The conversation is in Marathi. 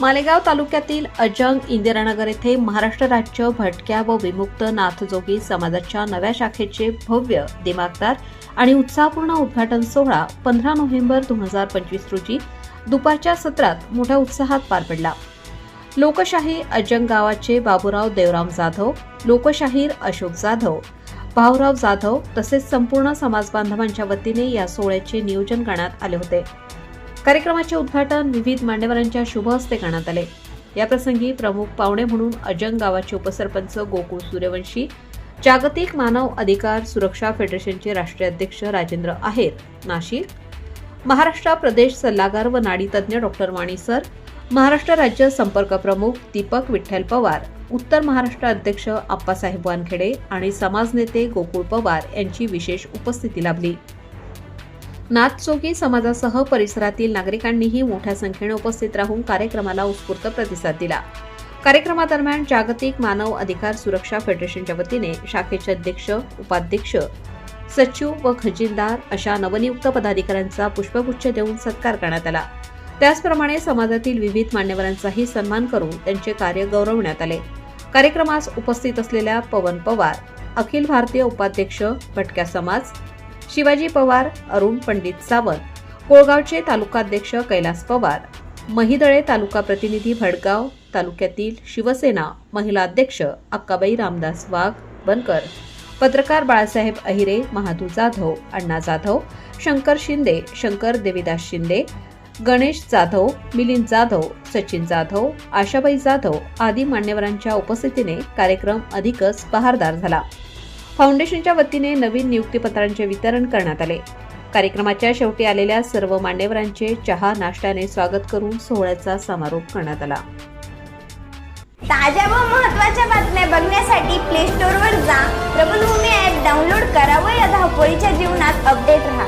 मालेगाव तालुक्यातील अजंग इंदिरानगर येथे महाराष्ट्र राज्य भटक्या व विमुक्त नाथजोगी समाजाच्या नव्या शाखेचे भव्य दिमागदार आणि उत्साहपूर्ण उद्घाटन सोहळा पंधरा नोव्हेंबर दोन हजार पंचवीस रोजी दुपारच्या सत्रात मोठ्या उत्साहात पार पडला. लोकशाही अजंग गावाचे बाबूराव देवराम जाधव लोकशाहीर अशोक जाधव भाऊराव जाधव तसेच संपूर्ण समाजबांधवांच्या वतीने या सोहळ्याचे नियोजन करण्यात आले होते. कार्यक्रमाचे उद्घाटन विविध मान्यवरांच्या शुभ हस्ते करण्यात आले. याप्रसंगी प्रमुख पाहुणे म्हणून अजंग गावाचे उपसरपंच गोकुळ सूर्यवंशी जागतिक मानव अधिकार सुरक्षा फेडरेशनचे राष्ट्रीय अध्यक्ष राजेंद्र आहेर नाशिक महाराष्ट्र प्रदेश सल्लागार व नाडी तज्ज्ञ डॉक्टर वाणी सर महाराष्ट्र राज्य संपर्क प्रमुख दीपक विठ्ठल पवार उत्तर महाराष्ट्र अध्यक्ष आप्पासाहेब वानखेडे आणि समाजनेते गोकुळ पवार यांची विशेष उपस्थिती लाभली. नाथचोगी समाजासह परिसरातील नागरिकांनीही मोठ्या संख्येने उपस्थित राहून कार्यक्रमाला उत्स्फूर्त प्रतिसाद दिला. कार्यक्रमादरम्यान जागतिक मानव अधिकार सुरक्षा फेडरेशनच्या वतीने शाखेचे अध्यक्ष उपाध्यक्ष सचिव व खजिनदार अशा नवनियुक्त पदाधिकाऱ्यांचा पुष्पगुच्छ देऊन सत्कार करण्यात आला. त्याचप्रमाणे समाजातील विविध मान्यवरांचाही सन्मान करून त्यांचे कार्य गौरवण्यात आले. कार्यक्रमास उपस्थित असलेल्या पवन पवार अखिल भारतीय उपाध्यक्ष भटक्या समाज शिवाजी पवार अरुण पंडित सावंत कोळगावचे तालुकाध्यक्ष कैलास पवार महिदळे तालुका प्रतिनिधी भडगाव तालुक्यातील शिवसेना महिला अध्यक्ष अक्काबाई रामदास वाघ बनकर पत्रकार बाळासाहेब अहिरे महादू जाधव अण्णा जाधव शंकर शिंदे शंकर देवीदास शिंदे गणेश जाधव मिलिंद जाधव सचिन जाधव आशाबाई जाधव आदी मान्यवरांच्या उपस्थितीने कार्यक्रम अधिकच बहारदार झाला. फाउंडेशनच्या वतीने नवीन नियुक्तीपत्रांचे वितरण करण्यात आले. कार्यक्रमाच्या शेवटी आलेल्या सर्व मान्यवरांचे चहा नाश्त्याने स्वागत करून सोहळ्याचा समारोप करण्यात आला. ताज्या व महत्त्वाच्या बातम्या बघण्यासाठी प्ले स्टोअरवर जा. प्रबलभूमी ॲप डाउनलोड करा व या धावपळीच्या जीवनात अपडेट राहा.